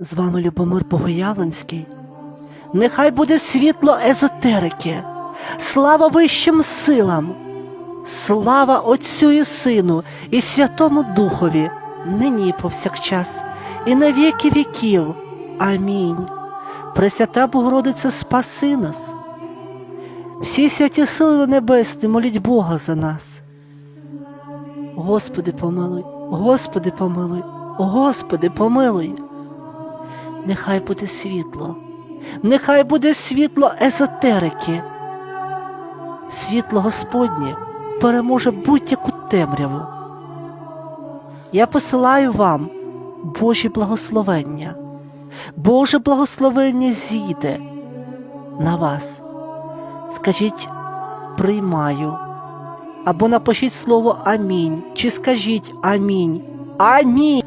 З вами Любомир Богоявленський. Нехай буде світло езотерики, слава вищим силам, слава Отцю і Сину і Святому Духові, нині повсякчас, і на віки віків. Амінь. Пресвята Богородиця, спаси нас. Всі святі сили небесні моліть Бога за нас. Господи, помилуй, Господи, помилуй, Господи, помилуй. Нехай буде світло, нехай буде світло езотерики. Світло Господнє переможе будь-яку темряву. Я посилаю вам Божі благословення. Боже благословення зійде на вас. Скажіть приймаю. Або напишіть слово амінь, чи скажіть амінь. Амінь.